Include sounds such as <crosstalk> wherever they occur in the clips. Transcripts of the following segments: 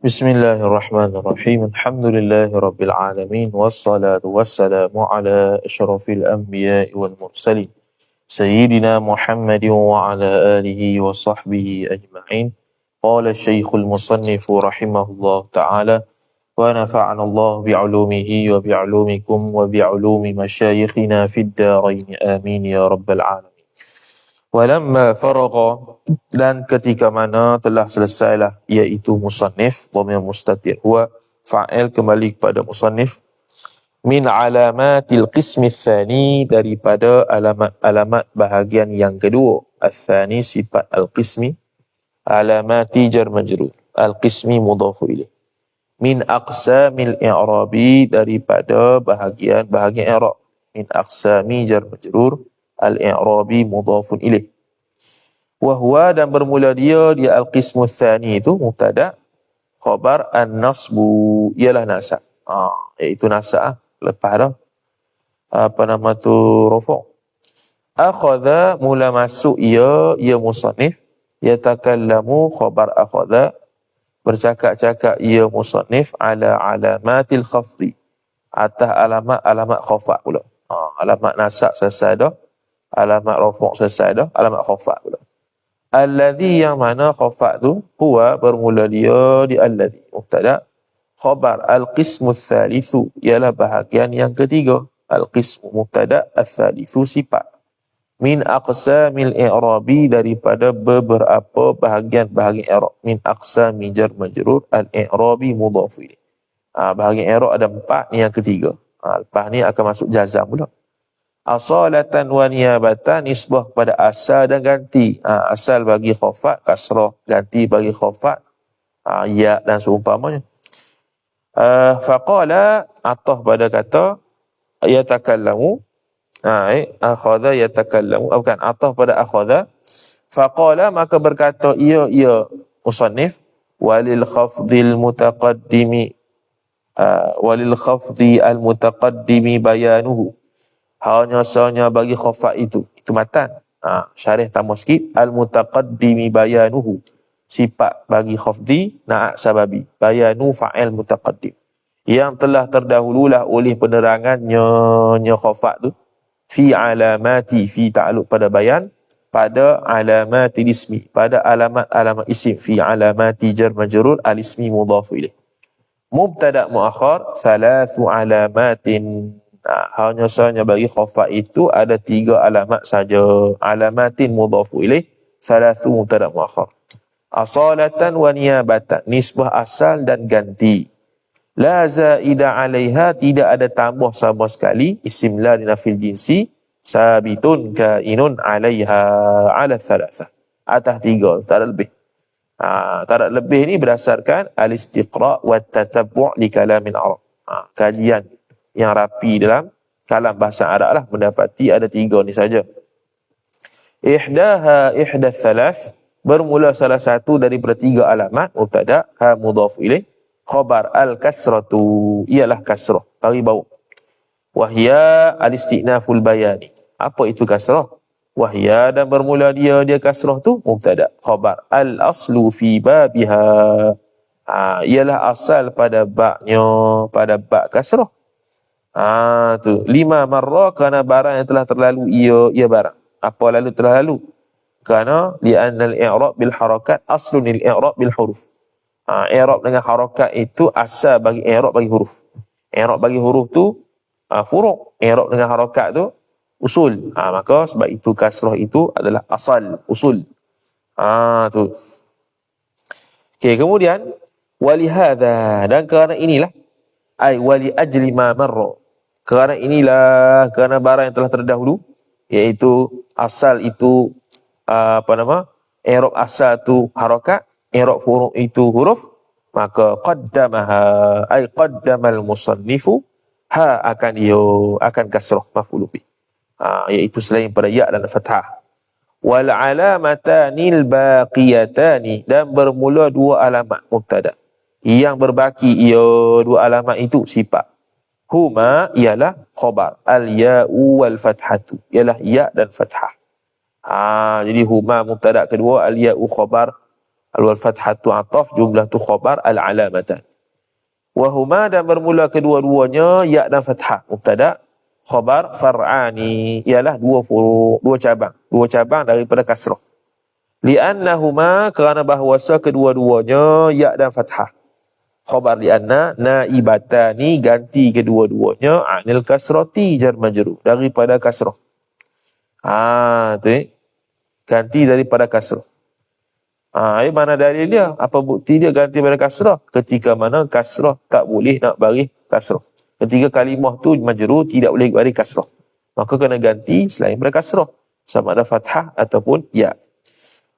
بسم الله الرحمن الرحيم. الحمد لله رب العالمين والصلاة والسلام على أشرف الأنبياء والمرسلين. سيدنا محمد وعلى آله وصحبه أجمعين. قال الشيخ المصنف رحمه الله تعالى ونفعنا الله بعلومه وبعلومكم وبعلوم مشايخنا في الدارين. آمين يا رب العالمين. Walamma faragha dan ketika mana telah selesailah iaitu musannif dhamir mustatir. Huwa fa'il kembali kepada musannif. Min alamatil qismi tsani daripada alamat-alamat bahagian yang kedua. Al-tsani sifat al-qismi. Alamati jar majrur. Al-qismi mudhafu ilaih min aqsamil i'rabi daripada bahagian bahagian i'rab. Min aqsami jar majrur al-i'rabi mudhafun ilaih. Wa huwa dan bermula dia dia al-qismu tsani itu mubtada khabar an-nasbu ialah nasab. Ah, iaitu nasab ah. lepas dah apa nama tu rafa. Akhadha mula masuk ia ia musannif yatakallamu khabar akhadha bercakap-cakap ia musannif ala alamatil khafdi atas alamat alamat khafat pula. Ha, alamat nasab selesai dah alamat rafa' selesai dah, alamat khafat pula. Alladhi yang mana khafat tu, huwa bermula dia di alladhi. Mubtada, khabar al-qismu thalithu, ialah bahagian yang ketiga. Al-qismu mubtada, al-thalithu sifat. Min aqsamil i'rabi daripada beberapa bahagian-bahagian i'rab. Min aqsami jar majrur al-i'rabi mudhafi. Ha, bahagian i'rab ada empat, ni yang ketiga. Ha, lepas ni akan masuk jazam pula asalatan wa niyabatan nisbah pada asal dan ganti. Ha, asal bagi khafat, kasrah, ganti bagi khafat, ha, ya dan seumpamanya. Uh, faqala atah pada kata yatakallamu. Ha eh akhadha yatakallamu. Bukan atah pada akhadha. Faqala maka berkata ia ia musannif. Walil khafdil mutaqaddimi. Uh, walil khafdi al mutaqaddimi bayanuhu hanya sahaja bagi khafat itu. Itu matan. Ha, syarih tambah sikit. Al mutaqaddimi bayanuhu. Sifat bagi khafdi na'at sababi. Bayanu fa'il mutaqaddim. Yang telah terdahululah oleh penerangannya nya khafat tu. Fi alamati fi ta'alluq pada bayan. Pada alamati ismi pada alamat-alamat isim. Fi alamati jar majrur al ismi mudhaf ilaih mubtada muakhar thalathu alamatin hanya sahaja bagi khafat itu ada tiga alamat saja. Alamatin mudhafu ilaih, thalathu mubtada muakhar. Asalatan wa niyabatan, nisbah asal dan ganti. La zaida alaiha, tidak ada tambah sama sekali. Isim la dinafil jinsi, sabitun kainun alaiha ala thalatha. Atas tiga, tak ada lebih. Ha, tak ada lebih ni berdasarkan al-istiqra' wa tatabbu' li kalamin Arab. Ha, kajian yang rapi dalam kalam bahasa Arab lah. Mendapati ada tiga ni saja. Ihdaha ihdath thalath bermula salah satu dari bertiga alamat. Mubtada ha mudhaf ilaih. Khabar al kasratu ialah kasrah. Bagi bau. Wahya al istinaful bayani. Apa itu kasrah? Wahya dan bermula dia dia kasrah tu mubtada. Khabar al aslu fi babiha. Ha, ialah asal pada baknya pada bak kasrah Ah tu lima marra kerana barang yang telah terlalu ia ia barang. Apa lalu telah lalu? Kerana li annal i'rab bil harakat aslun lil i'rab bil huruf. Ah i'rab dengan harakat itu asal bagi i'rab bagi huruf. I'rab bagi huruf tu ah, furu'. I'rab dengan harakat tu usul. Ah maka sebab itu kasrah itu adalah asal usul. Ah tu. Okey kemudian walihada dan kerana inilah ai wali ajli ma marra kerana inilah kerana barang yang telah terdahulu iaitu asal itu uh, apa nama i'rab asal tu harakat i'rab furu itu huruf maka qaddamaha ay qaddamal musannifu ha akan dia akan kasrah maf'ul bih ha, iaitu selain pada ya dan fathah. Wal alamatanil baqiyatani dan bermula dua alamat mubtada. Yang berbaki ia dua alamat itu sifat huma ialah khabar al ya'u wal fathatu ialah ya dan fathah ha jadi huma mubtada kedua al ya'u khabar Al fathatu ataf jumlah tu khabar al alamatan. Wahuma dan bermula kedua-duanya ya dan fathah. Mubtada khabar far'ani ialah dua furu, dua cabang, dua cabang daripada kasrah. Li'annahuma kerana bahawasa kedua-duanya ya dan fathah. Khabar li'anna naibatani ganti kedua-duanya anil kasrati jar majrur daripada kasrah. Ah, tu eh. Ganti daripada kasrah. Ha, ini mana dalil dia? Apa bukti dia ganti pada kasrah? Ketika mana kasrah tak boleh nak bagi kasrah. Ketika kalimah tu majru tidak boleh bagi kasrah. Maka kena ganti selain pada kasrah. Sama ada fathah ataupun ya.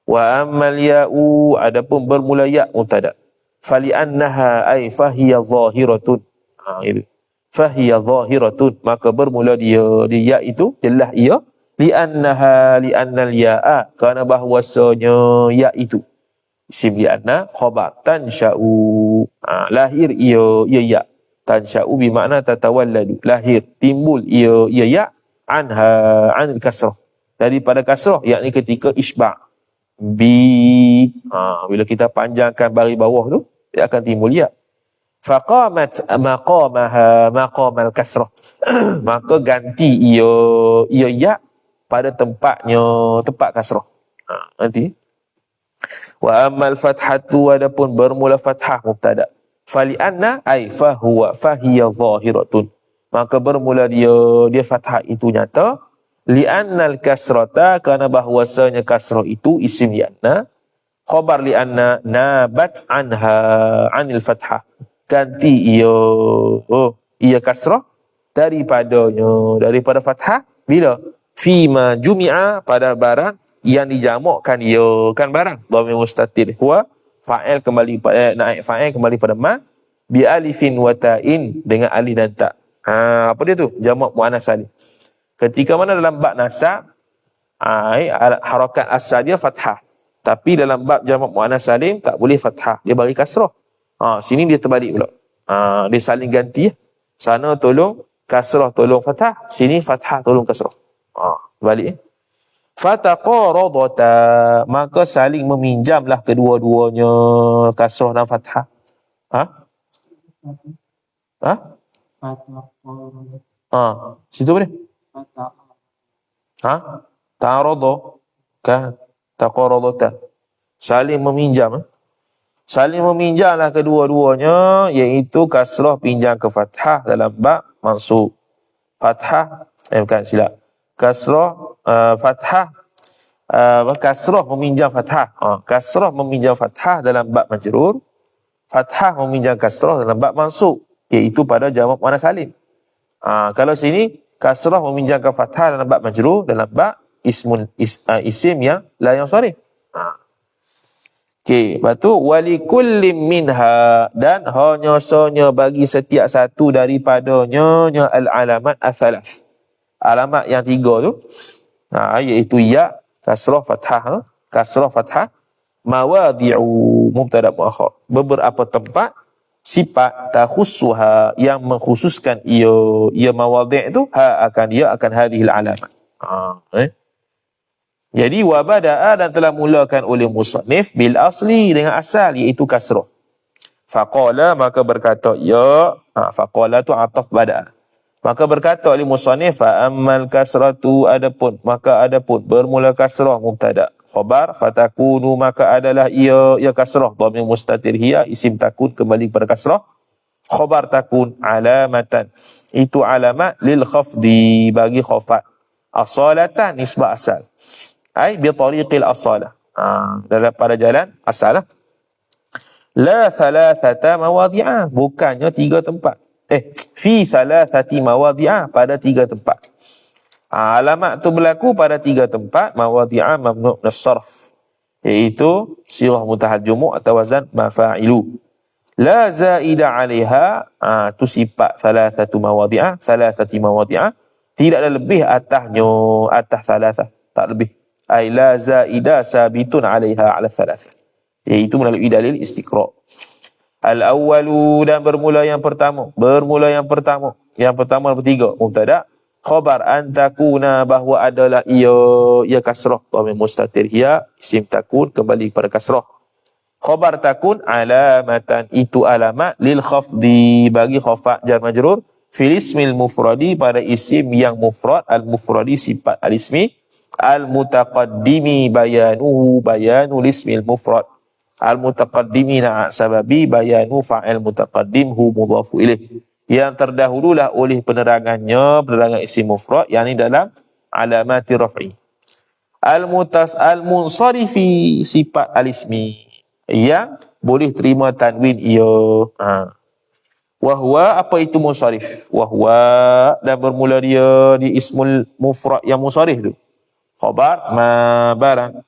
Wa ammal ya'u adapun bermula ya mutada. Fali annaha ay fahiya zahiratun. Ha, itu. Fahiya zahiratun. Maka bermula dia, dia ya itu jelas ia. Li'annaha li'annal ya'a. Kerana bahwasanya ya itu. Isim li'anna khabar tansha'u ha, lahir ia ia ya. Tansha'u bermakna tatawalladu. Lahir timbul ia ia ya. Anha anil kasrah. Daripada kasrah yakni ketika isba' bi. Ha, bila kita panjangkan bari bawah tu dia akan timbul ya faqamat maqamaha maqamal kasrah <clears throat> maka ganti ia ia ya pada tempatnya tempat kasrah. Ha, nanti. Wa amal fathatu adapun bermula fathah mubtada. Fali anna ay fa huwa fa hiya zahiratun. Maka bermula dia dia fathah itu nyata li annal kasrata kerana bahwasanya kasrah itu isim yanna khabar li anna nabat anha anil fathah. Ganti ia oh ia kasrah daripadanya daripada fathah bila? Fima jumi'a pada barang yang dijamakkan ia kan barang. Dhamir mustatir. Huwa fa'il kembali eh, naik fa'il kembali pada ma bi alifin wa ta'in dengan alif dan ta. Ha, apa dia tu? Jamak muannas salim ketika mana dalam bab nasab ha, harakat asal dia fathah tapi dalam bab jamak muannas salim tak boleh fathah dia bagi kasrah ha, sini dia terbalik pula ha, dia saling ganti sana tolong kasrah tolong fathah sini fathah tolong kasrah Ha, balik eh. Fataqaradata maka saling meminjamlah kedua-duanya kasrah dan fathah. Ha? Ha? Ha, situ boleh? Ha? Ta'arada ka taqaradata. Saling meminjam eh? Saling meminjamlah kedua-duanya iaitu kasrah pinjam ke fathah dalam bab mansub. Fathah eh bukan silap kasrah uh, fathah uh, kasrah meminjam fathah uh, kasrah meminjam fathah dalam bab majrur fathah meminjam kasrah dalam bab mansub iaitu pada jamak mana salim uh, kalau sini kasrah meminjamkan fathah dalam bab majrur dalam bab ismun is, uh, isim yang la yang sorry uh. Okey, lepas tu wali kullim minha dan hanya sonya bagi setiap satu daripadanya al alamat asalas alamat yang tiga tu ha, iaitu ya kasrah fathah ha? kasrah fathah mawadi'u mubtada muakhar beberapa tempat sifat takhussuha yang mengkhususkan ia ia mawadi' tu ha akan dia akan hadhil alamat ha, eh? Jadi wabada'a dan telah mulakan oleh musannif bil asli dengan asal iaitu kasrah faqala maka berkata ya. Ha, faqala tu ataf bada'a Maka berkata oleh musannif fa ammal kasratu adapun maka adapun bermula kasrah mubtada. Khabar fatakunu maka adalah ia ia kasrah dhamir mustatir hiya isim takun kembali kepada kasrah khabar takun alamatan. Itu alamat lil khafdi bagi khafat. Asalatan nisbah asal ai bi tariqil asalah. Ha, pada jalan asal lah. la thalathata mawadi'ah bukannya tiga tempat. Eh fi thalathati mawadhi'a pada tiga tempat. Ha, alamat tu berlaku pada tiga tempat. Mawadhi'a mamnu' nasarf. Iaitu sirah mutahal jumu' atau wazan mafa'ilu. La zaida 'alaiha. Ha, tu sifat thalathatu mawadhi'a thalathati mawadhi'a tidak ada lebih atasnya atas thalathah tak lebih. Ai la zaida sabitun 'alaiha 'ala thalathah. Iaitu melalui dalil istiqra'. Al-awwalu dan bermula yang pertama. Bermula yang pertama. Yang pertama dan ketiga. Mubtada. Khabar antakuna bahawa adalah ia ia kasrah. Dhamir mustatir hiya. Isim takun kembali kepada kasrah. khabar takun alamatan itu alamat lil khafdi bagi khafa jar majrur fil ismil mufradi pada isim yang mufrad al mufradi sifat al ismi al mutaqaddimi bayanuhu bayanu ismil mufrad. Al mutaqaddimi na sababi bayanu fa'il mutaqaddim hu mudhafu ilaih yang terdahululah oleh penerangannya penerangan isim mufrad yakni dalam alamati raf'i. Al mutas al munsarifi sifat al ismi yang boleh terima tanwin ia. Ha. Wahwa apa itu musarif? Wahwa dan bermula dia di ismul mufrad yang musarif tu. Khabar ma barang.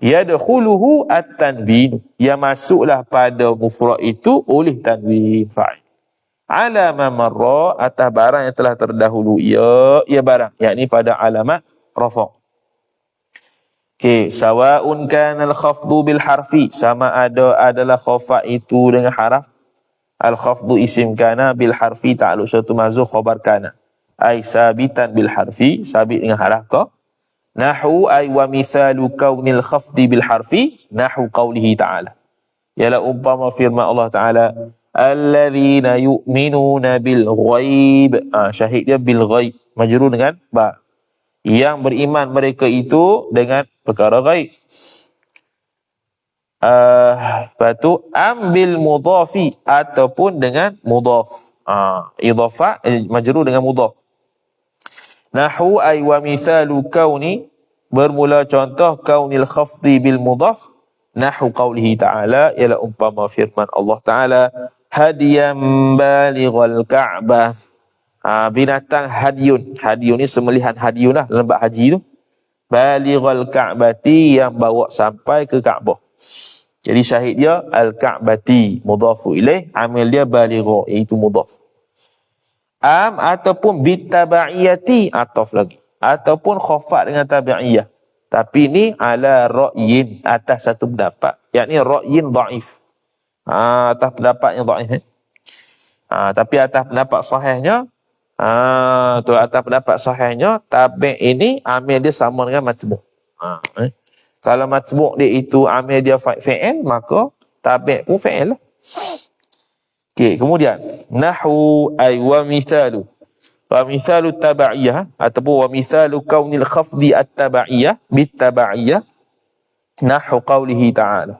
Yadkhuluhu at-tanwin. Yang masuklah pada mufrad itu oleh tanwin fa'il. Ala ma marra atas barang yang telah terdahulu ia ia barang yakni pada alamat rafa. Okey, sawa'un kana al-khafdu bil harfi sama ada adalah khafa itu dengan haraf Al-khafdu isim kana bil harfi ta'aluk suatu mazuh khabar kana. Ay sabitan bil harfi, sabit dengan haraf ka. Nahu ay wa mithalu kaunil khafdi bil harfi, nahu qawlihi ta'ala. Ialah umpama firman Allah Ta'ala, Alladzina yu'minuna bil ghaib. Ha, syahid dia bil ghaib. Majrur dengan ba. Yang beriman mereka itu dengan perkara ghaib uh, lepas tu ambil mudhafi ataupun dengan mudhaf uh, idhafa eh, majrur dengan mudhaf nahu ay wa mithalu kauni bermula contoh kaunil khafdi bil mudhaf nahu qawlihi ta'ala ialah umpama firman Allah ta'ala hadiyan balighal ka'bah. Ha, binatang hadiyun hadiyun ni semelihan hadiyun lah dalam haji tu. Balighal ka'bati yang bawa sampai ke Kaabah jadi syahid dia al-ka'bati mudhafu ilaih, amil dia baligha iaitu mudhaf. Am ataupun bitaba'iyati ataf lagi. Ataupun khafat dengan tabi'iyah. Tapi ni ala ra'yin atas satu pendapat. Yang ni ra'yin da'if. Ha, atas pendapat yang da'if. Eh? Ha, tapi atas pendapat sahihnya, ha, tu atas pendapat sahihnya, tabi' ini amil dia sama dengan matbu'. Ha, eh? Kalau matbu' dia itu amil dia fa'il, maka tabi' pun fa'il lah. Okey, kemudian. Nahwu ay wa mithalu. Wa mithalu taba'iyah ataupun wa mithalu kaunil khafdi at-taba'iyah bit taba'iyah nahwu qawlihi ta'ala.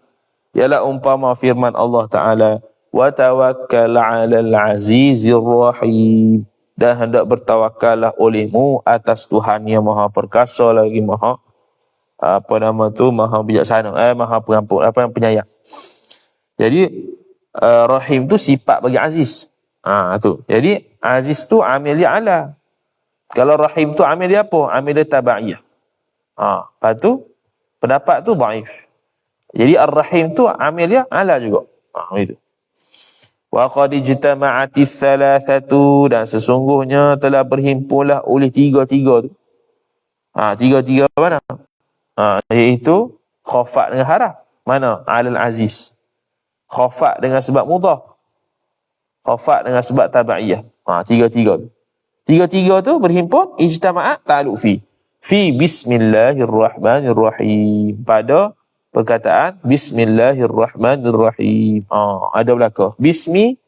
Ialah umpama firman Allah Ta'ala wa tawakkal 'alal 'azizir rahim. Dan hendak bertawakallah olehmu atas Tuhan yang Maha Perkasa lagi Maha apa nama tu maha bijaksana. Eh maha pengampun apa yang penyayang. Jadi uh, rahim tu sifat bagi aziz. Ha tu. Jadi aziz tu amil dia ala. Kalau rahim tu amil dia apa? Amil dia tabaiyah ha lepas tu pendapat tu dhaif jadi ar-rahim tu amil dia ala juga. Ha itu wa qad ijtama'ati thalathatu dan sesungguhnya telah berhimpunlah oleh tiga-tiga tu. Ha tiga-tiga mana? Ha, iaitu khafat dengan haraf. Mana? Alal aziz. Khafat dengan sebab mudah. Khafat dengan sebab tabaiyah. Ha, tiga-tiga tu. Tiga-tiga tu berhimpun ijtama'at ta'aluk fi. Fi bismillahirrahmanirrahim. Pada perkataan bismillahirrahmanirrahim. Ha, ada belakang. Bismi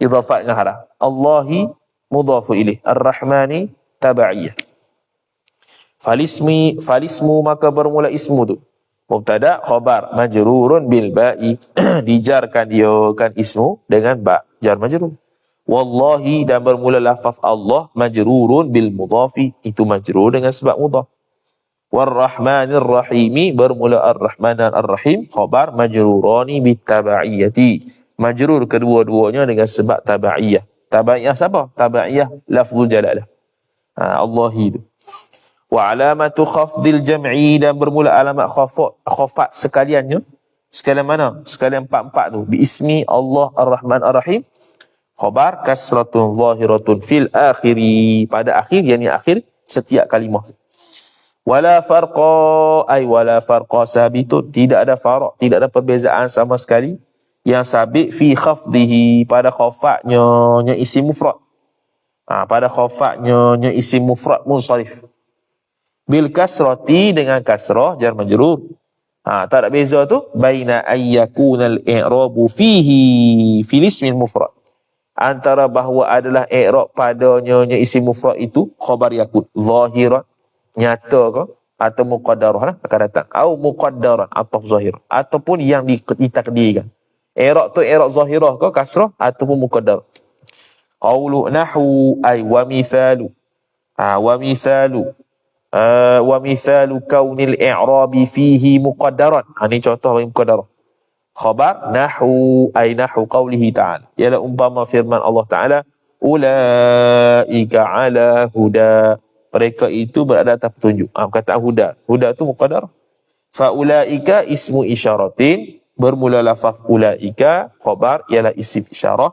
idhafat dengan haraf. Allahi mudhafu ilaih. Ar-Rahmani tabaiyah. Falismi falismu maka bermula ismu tu. Mubtada khabar majrurun bil ba'i <clears throat> dijarkan dia kan ismu dengan ba jar majrur. Wallahi dan bermula lafaz Allah majrurun bil mudhafi itu majrur dengan sebab mudhaf. Warrahmanir Rahimi bermula Ar-Rahman Ar-Rahim khabar majrurani bit tabaiyati. Majrur kedua-duanya dengan sebab tabaiyah. Tabaiyah siapa? Tabaiyah lafzul jalalah. Ha, Allahi itu wa alamatu khafdil jam'i dan bermula alamat khafat khafat sekaliannya. Sekalian mana? Sekalian empat-empat tu. Bi ismi Allah Ar-Rahman Ar-Rahim. Khabar kasratun zahiratun fil akhiri. Pada akhir yakni akhir setiap kalimah. Wala farqa ay wala farqa sabitun. Tidak ada farq tidak ada perbezaan sama sekali. Yang sabit fi khafdihi pada khafatnya nya isim mufrad. Ha, pada khafatnya nya isim mufrad munsharif bil kasrati dengan kasrah jar majrur Ha, tak ada beza tu baina ayyakunal i'rabu fihi fil ismil mufrad. Antara bahawa adalah i'rab padanya isim mufrad itu khabar yakun zahiran nyata ke atau muqaddarah lah akan datang atau muqaddaran atau zahir ataupun yang ditakdirkan. I'rab tu i'rab zahirah ke kasrah ataupun muqaddar. Qawlu nahu ay wa mithalu. Ha, wa mithalu uh, wa mithalu kaunil i'rabi fihi muqaddaran. Ha, ini contoh bagi muqaddarah. Khabar nahu ay nahu qawlihi ta'ala. Ialah umpama firman Allah Ta'ala. Ulaika ala huda. Mereka itu berada atas petunjuk. Ha, kata huda. Huda itu muqaddar. Fa'ulaika ismu isyaratin. Bermula lafaz ulaika. Khabar ialah isim isyarah.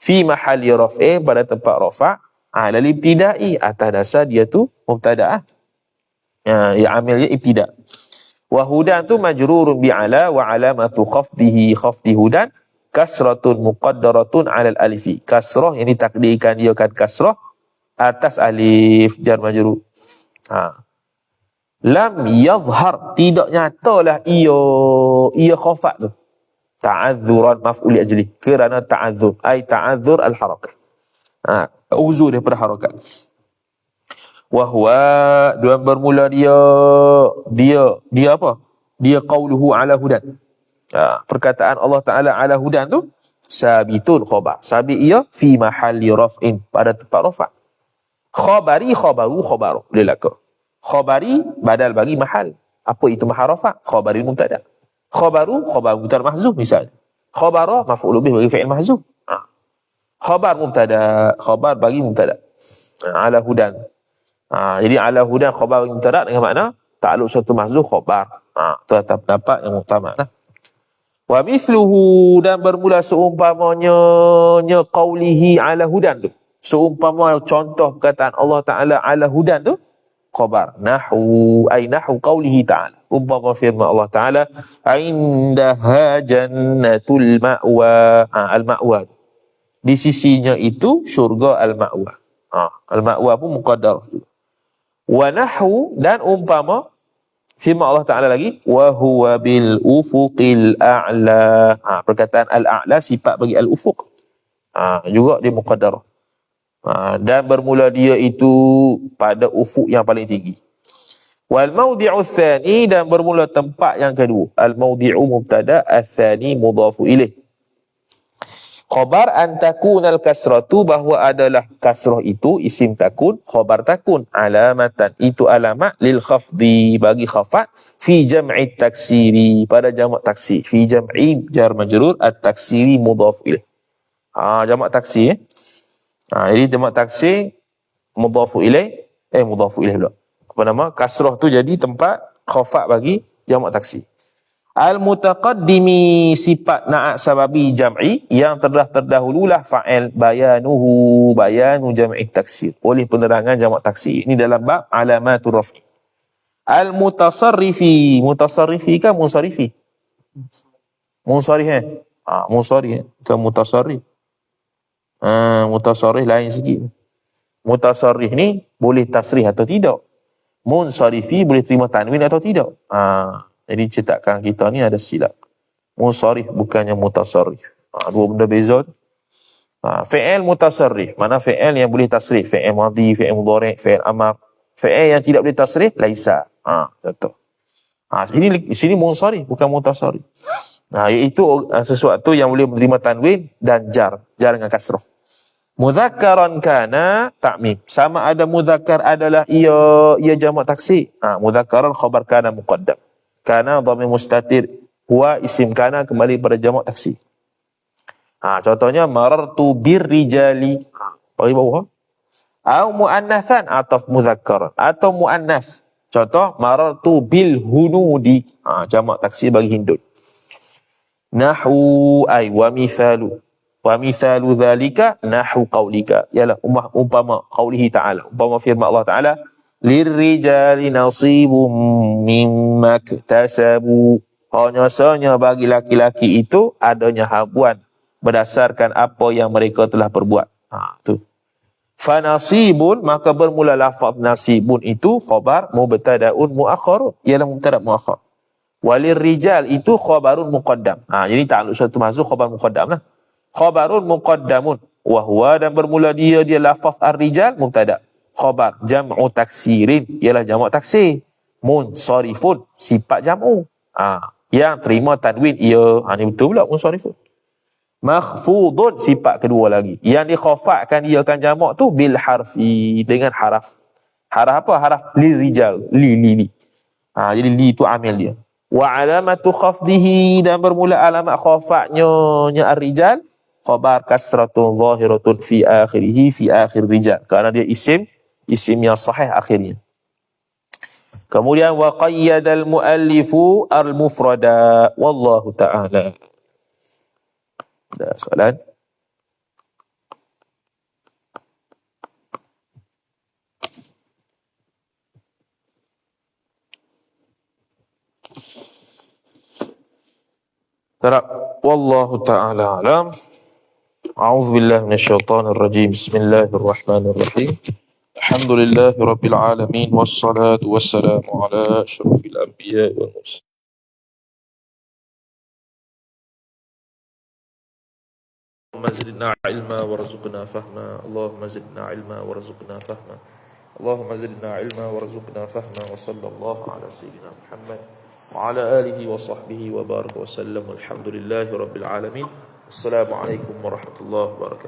Fi mahali raf'i pada tempat rafa' ala libtidai atas dasar dia tu mubtada'ah uh, ya amilnya ibtida wa hudan tu majrurun bi ala wa alamatu khafdihi khafdi hudan kasratun muqaddaratun ala alifi. Kasrah yang ditakdirkan dia kan kasrah atas alif jar majrur. Ha. Lam yazhar tidak nyatalah ia ia khafat tu. Ta'azzuran maf'ul ajli kerana ta'azzur ai ta'azzur al harakat ha uzur daripada harakat wahwa dua bermula dia dia dia apa? Dia qauluhu ala hudan. Ha, perkataan Allah taala ala hudan tu sabitun khabar sabit ia fi mahalli raf'in pada tempat rafa khabari khabaru khabaru lilaka khabari badal bagi mahal. Apa itu mahal rafa khabari mubtada. Khabaru khabar mubtada mahzuf misalnya. Khabara maf'ul bih bagi fi'il mahzuf. Ha. khabar mubtada khabar bagi mubtada. Ha, ala hudan Ha, jadi ala hudan khabar mubtada dengan makna takluk suatu mahzuf khabar. Ha, itu atas pendapat yang utama lah. Wa mithluhu dan bermula seumpamanya nya qawlihi ala hudan tu. Seumpama contoh perkataan Allah Ta'ala ala hudan tu. Khabar. Nahu. Ay nahu qawlihi ta'ala. Umpama firman Allah Ta'ala. Indaha jannatul ma'wa. Ha, al-ma'wa. Di sisinya itu syurga al-ma'wa. Ha, al-ma'wa pun muqaddar juga wa nahwu dan umpama firman Allah Taala lagi wa huwa bil ufuqil a'la. Ha, perkataan al a'la sifat bagi al ufuq ha, juga dia muqaddar. Ha, dan bermula dia itu pada ufuk yang paling tinggi. Wal mawdi'u tsani dan bermula tempat yang kedua. Al mawdi'u mubtada ats-tsani mudhafu ilaih Khabar an takunal kasratu bahawa adalah kasrah itu isim takun khabar takun alamatan. Itu alamat lil khafdi bagi khafat fi jam'i taksiri pada jamak taksir fi jam'i jar majrur at taksiri mudhaf ilaih ha jamak taksir eh? Ha jadi jamak taksir mudhaf ilaih eh mudhaf ilaih pula. Apa nama? Kasrah tu jadi tempat khafat bagi jamak taksir Al-mutaqaddimi sifat na'at sababi jam'i yang terdah terdahululah fa'il bayanuhu bayanu jam'i taksir oleh penerangan jamak taksir. Ini dalam bab alamatul raf'i. Al-mutasarrifi. Mutasarrifi kan musarifi? Musarif eh? Ha, musarif eh? Bukan mutasarrif. Ha, mutasarrif lain sikit. Mutasarrif ni boleh tasrih atau tidak. Munsarifi boleh terima tanwin atau tidak. Ha, jadi cetakan kita ni ada silap. Musarif bukannya mutasarrif. Ha, dua benda beza tu. Ha, fi'il mutasarrif. Mana fi'il yang boleh tasrif. Fi'il madhi, fi'il mudhari, fi'il amar. Fi'il yang tidak boleh tasrif, laisa. Ha, contoh. Ha, sini, sini musarif, bukan mutasarrif. Ha, iaitu uh, sesuatu yang boleh menerima tanwin dan jar. Jar dengan kasrah. Mudhakaran kana ta'mim. Sama ada mudhakar adalah ia ia jamak taksir. Ha, mudhakaran khabar kana muqaddam kana dhamir mustatir. Huwa isim kana kembali pada jamak taksi. Ha contohnya marartu birrijali. Ha bagi bawah. Au muannatsan atau muzakkar. Atau muannas contoh marartu bil hunudi ha jamak taksi bagi hindun. Nahwu ay wa mithalu. Wa mithalu dhalika nahwu qaulika ialah umpama qaulihi ta'ala. Umpama firman Allah ta'ala lirrijali nasibum mimma ktasabu hanya sahaja bagi laki-laki itu adanya habuan berdasarkan apa yang mereka telah perbuat ha tu fanasibun maka bermula lafaz nasibun itu khabar mubtadaun muakhar ialah mubtada muakhar Walir rijal itu khabarun muqaddam. Ha, jadi ta'aluk satu masuk khabar muqaddam lah. Khabarun muqaddamun. Wahwa dan bermula dia, dia lafaz ar-rijal, mubtada. Khabar, jam'u taksirin, ialah jam'u taksir. Munsarifun, sifat jam'u. Ha, yang terima tanwin, ia. Ha, ni betul pula, munsarifun. Makhfudun, sifat kedua lagi. Yang dikhafakkan, ia akan jamak tu, bil harfi, dengan haraf. Haraf apa? Haraf li rijal. Li, li, li. Ha, jadi li itu amil dia wa alamatu khafdihi dan bermula alamat khafaknya nya ar-rijal khabar kasratun zahiratun fi akhirih fi akhir rijal kerana dia isim isim yang sahih akhirnya kemudian wa qayyada al-muallifu al-mufrada wallahu ta'ala ada soalan ترى والله تعالى أعلم أعوذ بالله من الشيطان الرجيم بسم الله الرحمن الرحيم الحمد لله رب العالمين والصلاة والسلام على أشرف الأنبياء والمرسلين. اللهم زدنا علما وارزقنا فهما. اللهم زدنا علما وارزقنا فهما. اللهم زدنا علما وارزقنا فهما. وصلى الله على سيدنا محمد وعلى آله وصحبه وبارك وسلم. والحمد لله رب العالمين. السلام عليكم ورحمة الله وبركاته.